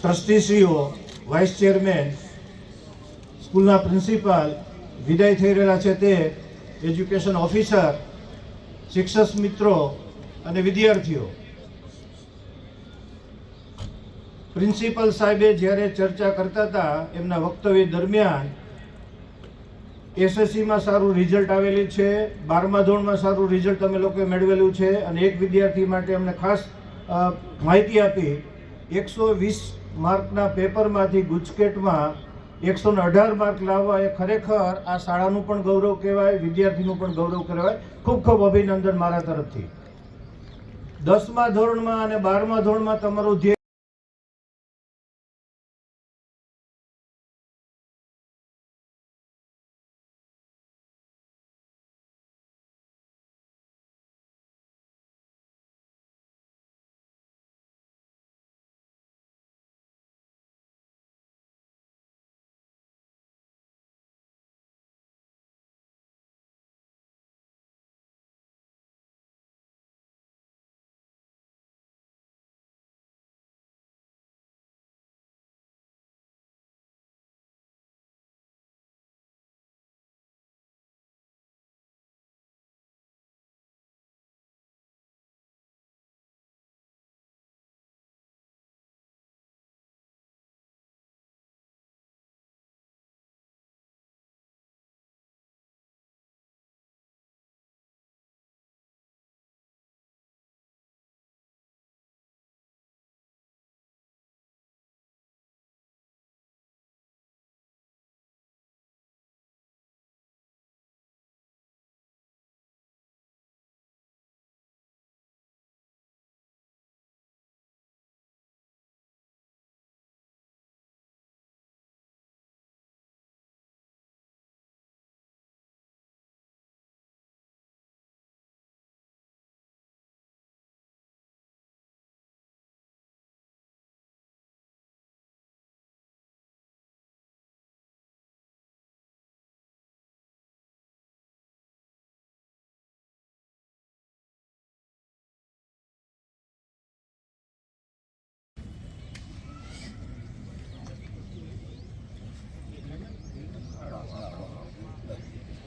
ટ્રસ્ટીશ્રીઓ vice chairman, સ્કૂલના principal, વિદાય થઈ રહેલા છે તે એજ્યુકેશન ઓફિસર, શિક્ષક મિત્રો અને વિદ્યાર્થીઓ. પ્રિન્સિપલ સાહેબે જ્યારે ચર્ચા કરતા હતા એમના વક્તવ્ય દરમિયાન એસએસસીમાં સારું રિઝલ્ટ આવેલું છે, બારમા ધોરણમાં સારું રિઝલ્ટ અમે લોકોએ મેળવેલું છે અને એક વિદ્યાર્થી માટે અમને ખાસ માહિતી આપી. એકસો વીસ માર્કના પેપરમાંથી ગુજકેટમાં એકસો ને અઢાર માર્ક લાવવા એ ખરેખર આ શાળાનું પણ ગૌરવ કહેવાય, વિદ્યાર્થીનું પણ ગૌરવ કહેવાય. ખૂબ ખૂબ અભિનંદન મારા તરફથી. દસમા ધોરણમાં અને બારમા ધોરણમાં તમારું ધ્યેય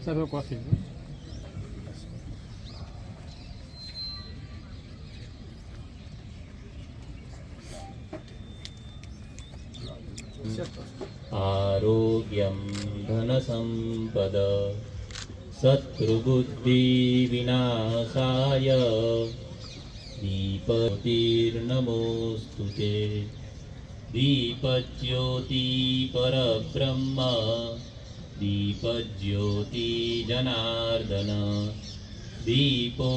হিসাবে কথা आरोग्यं धनसम्पद शत्रुबुद्धिविनाशाय दीपतिर्नमोऽस्तु ते दीपज्योतिपरब्रह्म परब्रह्म दीपज्योति जनार्दन दीपो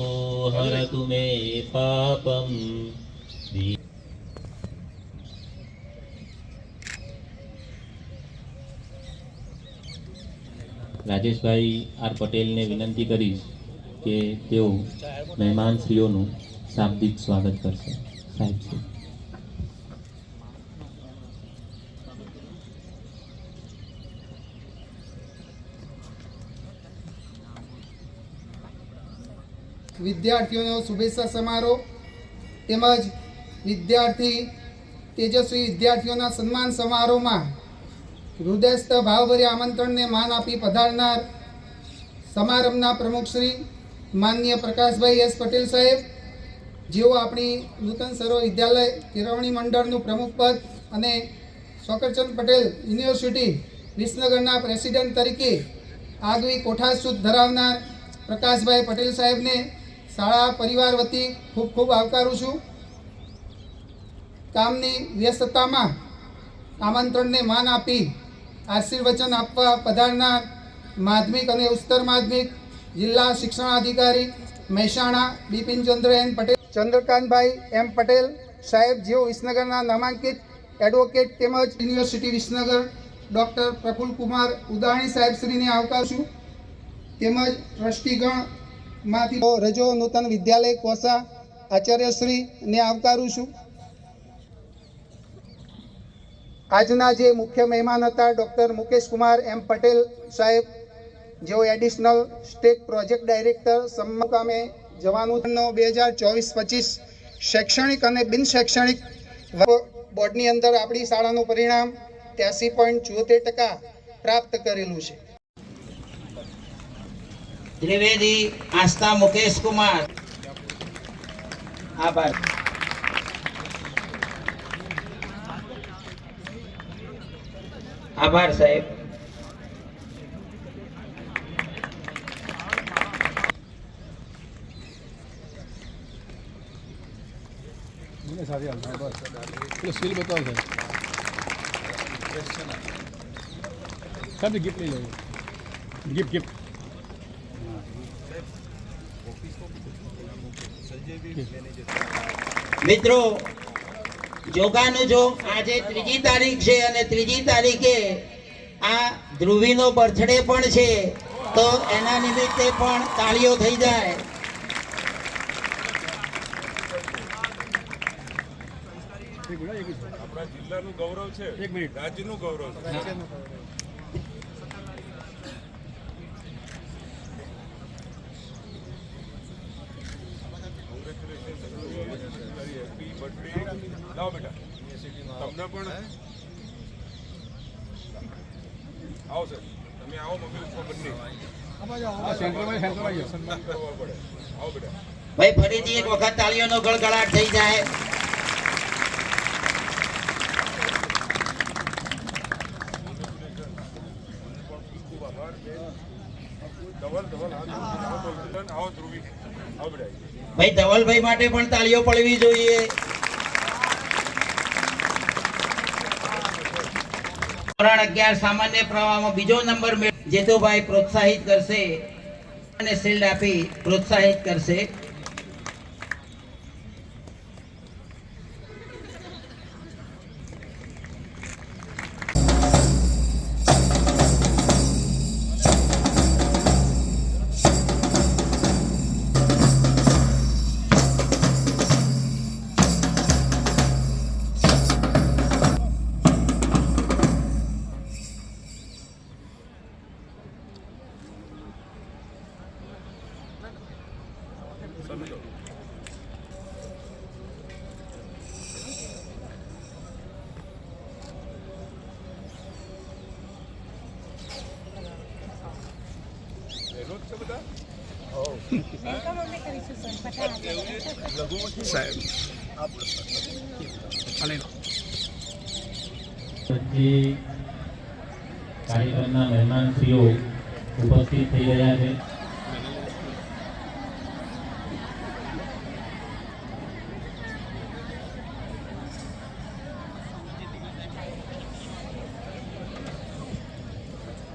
हरतु मे पापम् दी રાજેશભાઈ આર પટેલને વિનંતી કરીશ કે તેઓ મહેમાનશ્રીઓનું શાબ્દિક સ્વાગત કરશે સાહેબ શ્રી વિદ્યાર્થીઓનો શુભેચ્છા સમારોહ. તેમજ વિદ્યાર્થી તેજસ્વી વિદ્યાર્થીઓના સન્માન સમારોહમાં હૃદયસ્થ ભાવભર્યા આમંત્રણને માન આપી પધારનાર સમારંભના પ્રમુખ શ્રી માનનીય પ્રકાશભાઈ એસ પટેલ સાહેબ, જેઓ આપણી નૂતન સર્વ વિદ્યાલય કેળવણી મંડળનું પ્રમુખ પદ અને શોકરચંદ પટેલ યુનિવર્સિટી વિસનગરના પ્રેસિડેન્ટ તરીકે આગવી કોઠાસૂત ધરાવનાર પ્રકાશભાઈ પટેલ સાહેબને શાળા પરિવાર વતી ખૂબ ખૂબ આવકારું છું. કામની વ્યસ્તતામાં આમંત્રણને માન આપી આશીર્વચન આપવા પધારનાર માધ્યમિક અને ઉત્તર માધ્યમિક જિલ્લા શિક્ષણાધિકારી મહેસાણા બિપિનચંદ્ર એન પટેલ, ચંદ્રકાંતભાઈ એમ પટેલ સાહેબ, જેઓ વિસનગરના નામાંકિત એડવોકેટ તેમજ યુનિવર્સિટી વિસનગર ડૉક્ટર પ્રફુલ કુમાર ઉદાણી સાહેબશ્રીને આવકારું છું. તેમજ ટ્રસ્ટીગણમાંથી રજો નૂતન વિદ્યાલય કોસા આચાર્યશ્રીને આવકારું છું. આજના જે મુખ્ય મહેમાન હતા ડૉક્ટર મુકેશ કુમાર એમ પટેલ સાહેબ, જેઓ એડિશનલ સ્ટેટ પ્રોજેક્ટ ડાયરેક્ટર સમકામે જવાનું બે હજાર ચોવીસ પચીસ શૈક્ષણિક અને બિન શૈક્ષણિક બોર્ડની અંદર આપણી શાળાનું પરિણામ ત્યાસી પોઈન્ટ ટકા પ્રાપ્ત કરેલું છે. ત્રિવેદી આસ્થા મુકેશ કુમાર આભાર આભાર સાહેબ સ્કિલ બતાવો સર સર ગિફ્ટ લઈ લો ગિફ્ટ ગિફ્ટ મિત્રો યોગાનું જો આજે ત્રીજી તારીખ છે અને ત્રીજી તારીખે આ ધ્રુવીનો બર્થડે પણ છે તો એના નિમિત્તે પણ તાળીઓ થઈ જાય. આપણા જિલ્લાનું ગૌરવ છે એક મિનિટ. રાજ્યનું ગૌરવ છે Happy birthday. લાવો બેટા તમને પણ આવો સર તમે આવો મમ્મી પપ્પા બંને આ સેન્ટરમાં સેન્ટરમાં જાઓ સન્માન કરવા પડે આવો બેટા ભાઈ, ફરીથી એક વખત તાળીઓનો ગળગળાટ થઈ જાય. ભાઈ, ધવલભાઈ માટે પણ તાળીઓ પડવી જોઈએ. ધોરણ અગિયાર સામાન્ય પ્રવાહમાં બીજો નંબર જેતુભાઈ પ્રોત્સાહિત કરશે. અને શિલ્ડ આપી પ્રોત્સાહિત કરશે. જે કાર્યક્રમના ઉપસ્થિત થઈ રહ્યા છે.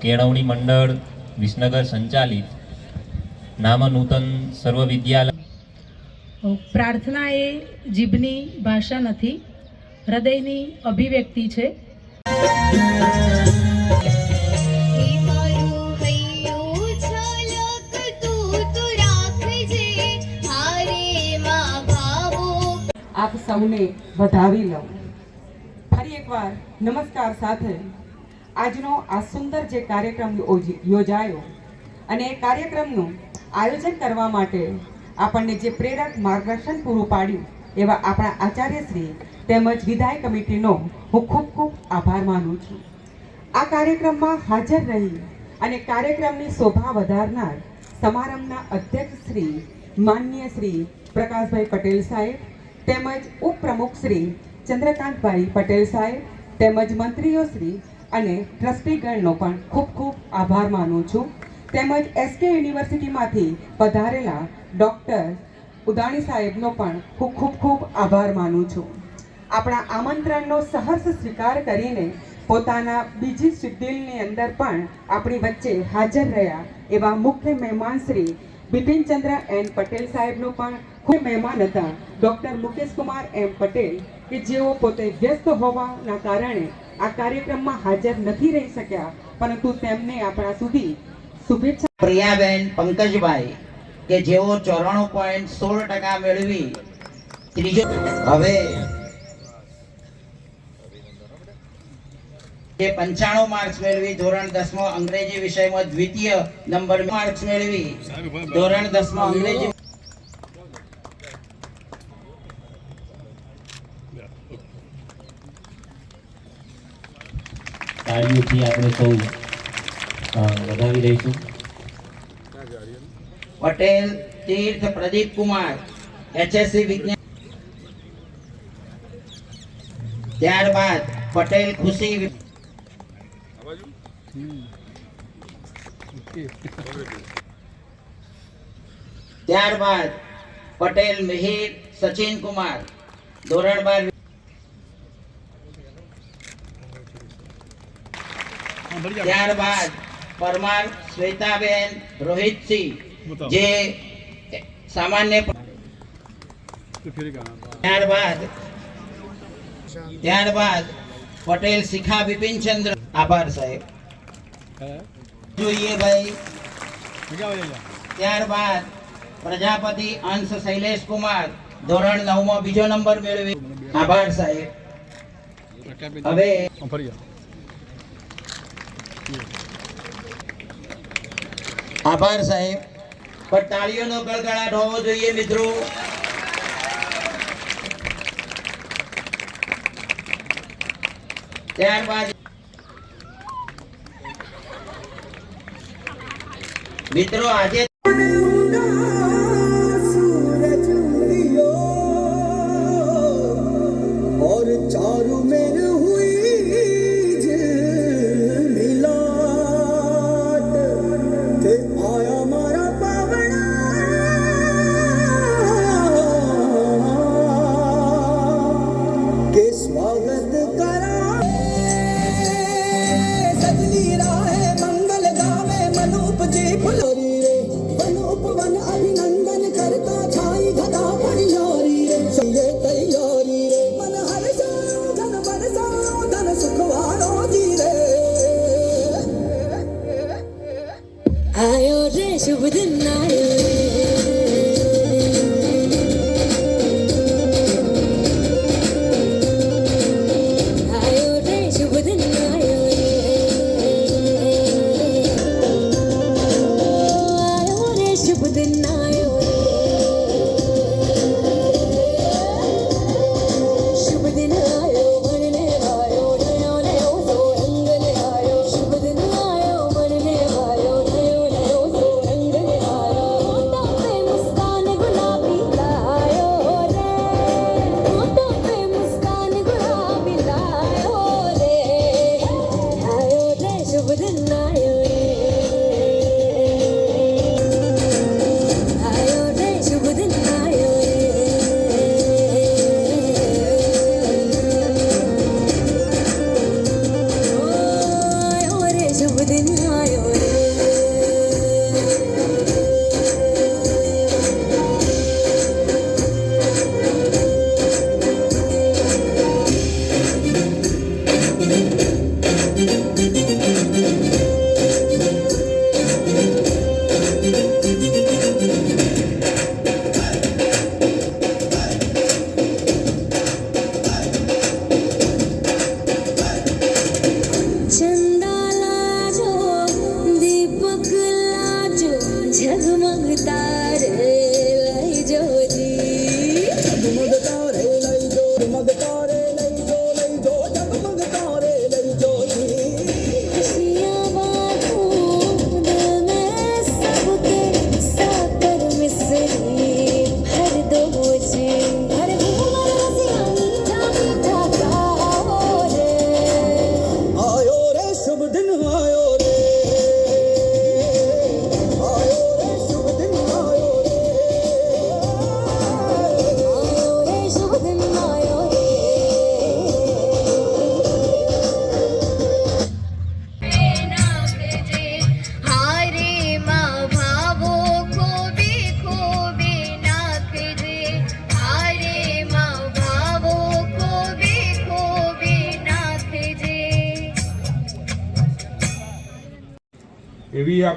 કેળવણી મંડળ વિસનગર સંચાલિત નામ નૂતન સર્વ વિદ્યાલય પ્રાર્થના એ જીભની ભાષા નથી, હૃદયની અભિવ્યક્તિ છે. આપ સૌને વધાવી લઉં. ફરી એકવાર નમસ્કાર સાથે. આજનો આ સુંદર જે કાર્યક્રમ યોજી- યોજાયો અને એ કાર્યક્રમનું આયોજન કરવા માટે આપણને જે પ્રેરક માર્ગદર્શન પૂરું પાડ્યું એવા આપણા આચાર્યશ્રી તેમજ વિધાય કમિટીનો હું ખૂબ ખૂબ આભાર માનું છું. આ કાર્યક્રમમાં હાજર રહી અને કાર્યક્રમની શોભા વધારનાર સમારંભના અધ્યક્ષ શ્રી માનનીય શ્રી પ્રકાશભાઈ પટેલ સાહેબ તેમજ ઉપપ્રમુખ શ્રી ચંદ્રકાંતભાઈ પટેલ સાહેબ તેમજ મંત્રીઓ શ્રી અને ટ્રસ્ટીગણનો પણ ખૂબ ખૂબ આભાર માનું છું. તેમજ એસકે યુનિવર્સિટીમાંથી પધારેલા ડૉક્ટર ઉદાણી સાહેબનો પણ હું ખૂબ ખૂબ આભાર માનું છું. આપણા આમંત્રણનો સહર્ષ સ્વીકાર કરીને પોતાના બીજી શિડ્યુલની અંદર પણ આપણી વચ્ચે હાજર રહ્યા એવા મુખ્ય મહેમાન શ્રી બિપિનચંદ્ર એન પટેલ સાહેબનો પણ ખૂબ મહેમાન હતા. ડૉક્ટર મુકેશ કુમાર એમ પટેલ કે જેઓ પોતે વ્યસ્ત હોવાના કારણે આ કાર્યક્રમમાં હાજર નથી રહી શક્યા, પરંતુ તેમને આપણા સુધી શુભેચ્છા. પ્રિયાબેન પંકજભાઈ કે જેઓ ચોરાણું પોઈન્ટ સોળ ટકા મેળવી, ત્રીજો હવે જે પંચાણું માર્ક્સ મેળવી, ધોરણ દસમો અંગ્રેજી વિષયમાં દ્વિતીય નંબર માર્ક્સ મેળવી, ધોરણ દસમો અંગ્રેજી આપણે સૌ વધાવી દઈશું. પટેલ, તીર્થ પ્રદીપ કુમાર એચએસસી વિજ્ઞાન. ત્યારબાદ પટેલ ખુશી ત્યારબાદ પટેલ મિહિર, સચિન કુમાર, ધોરણ બાર ત્યારબાદ પરમાર, શ્વેતાબેન, રોહિતસિંહ. જે સામાન્ય તો ફેરી કામ ત્યારબાદ ત્યારબાદ પટેલ શિખા બિપિનચંદ્ર આભાર સાહેબ હા જોઈએ ભાઈ મજા આવે જાય ત્યારબાદ પ્રજાપતિ અંશ શૈલેષ કુમાર ધોરણ નવમાં બીજો નંબર મેળવી આભાર સાહેબ હવે ફરી જાઓ આભાર સાહેબ પણ તાળીઓનો ગળગળાટ હોવો જોઈએ મિત્રો. ત્યારબાદ મિત્રો આજે you with a knife.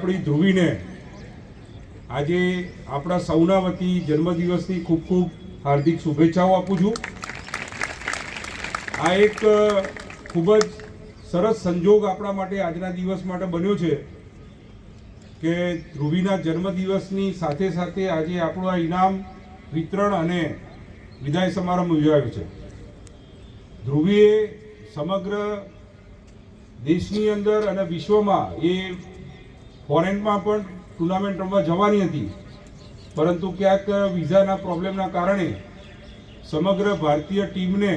આપણી ધ્રુવીને આજે આપણા સૌના વતી જન્મદિવસની ખૂબ ખૂબ હાર્દિક શુભેચ્છાઓ આપું છું. આ એક ખૂબ જ સરસ સંજોગ આપણા માટે આજના દિવસ માટે બન્યો છે કે ધ્રુવીના જન્મદિવસની સાથે સાથે આજે આપણું આ ઇનામ, વિતરણ અને વિદાય સમારંભ યોજાયો છે. ધ્રુવીએ સમગ્ર દેશની અંદર અને વિશ્વમાં એ ફોરેનમાં પણ ટુર્નામેન્ટ રમવા જવાની હતી. પરંતુ ક્યાંક વિઝાના પ્રોબ્લેમના કારણે સમગ્ર ભારતીય ટીમને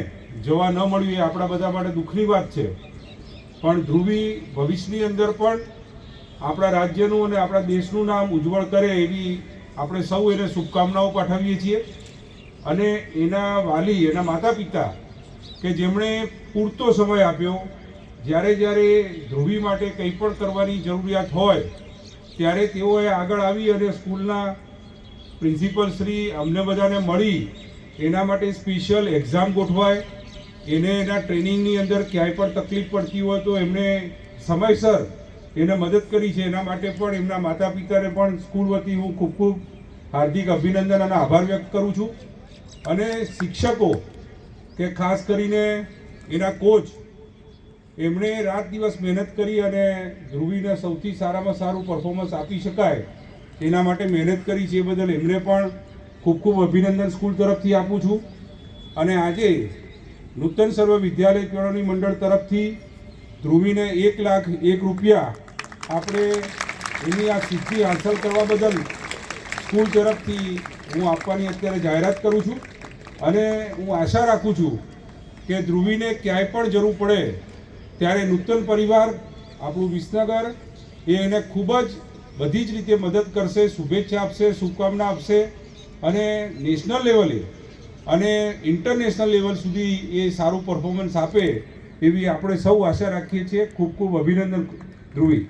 જવા ન મળ્યું એ આપણા બધા માટે દુઃખની વાત છે. પણ ધ્રુવી ભવિષ્યની અંદર પણ આપણા રાજ્યનું અને આપણા દેશનું નામ ઉજ્જવળ કરે એવી આપણે સૌ એને શુભકામનાઓ પાઠવીએ છીએ. અને એના વાલી, એના માતા પિતા કે જેમણે પૂરતો સમય આપ્યો, જ્યારે જ્યારે ધ્રુવી માટે કંઈ પણ કરવાની જરૂરિયાત હોય ત્યારે તેઓએ આગળ આવી અને સ્કૂલના પ્રિન્સિપલ શ્રી અમને બધાને મળી. એના માટે સ્પેશિયલ એક્ઝામ ગોઠવાય. એને એના ટ્રેનિંગની અંદર ક્યાંય પણ તકલીફ પડતી હોય તો એમને સમયસર એને મદદ કરી છે. એના માટે પણ એમના માતા પિતાને પણ સ્કૂલ વતી હું ખૂબ ખૂબ હાર્દિક અભિનંદન અને આભાર વ્યક્ત કરું છું. અને શિક્ષકો કે ખાસ કરીને એના કોચ એમણે રાત દિવસ મહેનત કરી અને ધ્રુવીને સૌથી સારામાં સારું પરફોર્મન્સ આપી શકાય, એના માટે મહેનત કરી છે એ બદલ એમને પણ ખૂબ ખૂબ અભિનંદન સ્કૂલ તરફથી આપું છું. અને આજે નૂતન સર્વ વિદ્યાલય કેળવણી મંડળ તરફથી ધ્રુવીને એક લાખ એક રૂપિયા આપણે એની આ સિદ્ધિ હાંસલ કરવા બદલ સ્કૂલ તરફથી હું આપવાની અત્યારે જાહેરાત કરું છું. અને હું આશા રાખું છું કે ધ્રુવીને ક્યાંય પણ જરૂર પડે ત્યારે નૂતન પરિવાર, આપણું વિસનગર, એ એને ખૂબ જ બધી જ રીતે મદદ કરશે, શુભેચ્છા આપશે, શુભકામના આપશે. અને નેશનલ લેવલે અને ઇન્ટરનેશનલ લેવલ સુધી એ સારું પરફોર્મન્સ આપે એવી આપણે સૌ આશા રાખીએ છીએ. ખૂબ ખૂબ અભિનંદન, ધ્રુવી.